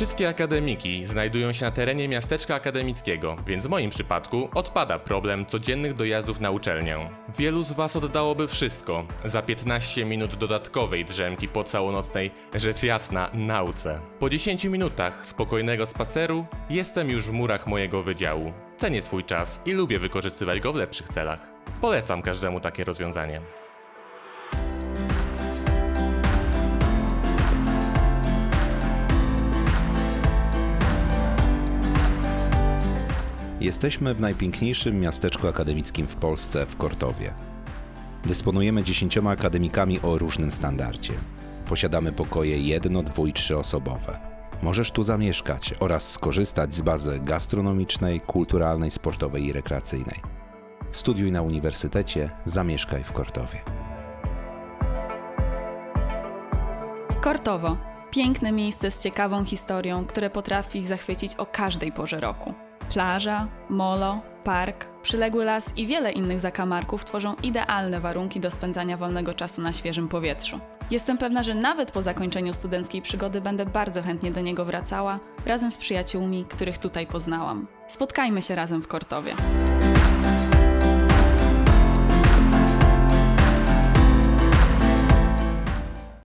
Wszystkie akademiki znajdują się na terenie miasteczka akademickiego, więc w moim przypadku odpada problem codziennych dojazdów na uczelnię. Wielu z Was oddałoby wszystko za 15 minut dodatkowej drzemki po całonocnej, rzecz jasna, nauce. Po 10 minutach spokojnego spaceru jestem już w murach mojego wydziału. Cenię swój czas i lubię wykorzystywać go w lepszych celach. Polecam każdemu takie rozwiązanie. Jesteśmy w najpiękniejszym miasteczku akademickim w Polsce, w Kortowie. Dysponujemy dziesięcioma akademikami o różnym standardzie. Posiadamy pokoje jedno, dwu i trzyosobowe. Możesz tu zamieszkać oraz skorzystać z bazy gastronomicznej, kulturalnej, sportowej i rekreacyjnej. Studiuj na uniwersytecie, zamieszkaj w Kortowie. Kortowo. Piękne miejsce z ciekawą historią, które potrafi zachwycić o każdej porze roku. Plaża, molo, park, przyległy las i wiele innych zakamarków tworzą idealne warunki do spędzania wolnego czasu na świeżym powietrzu. Jestem pewna, że nawet po zakończeniu studenckiej przygody będę bardzo chętnie do niego wracała, razem z przyjaciółmi, których tutaj poznałam. Spotkajmy się razem w Kortowie.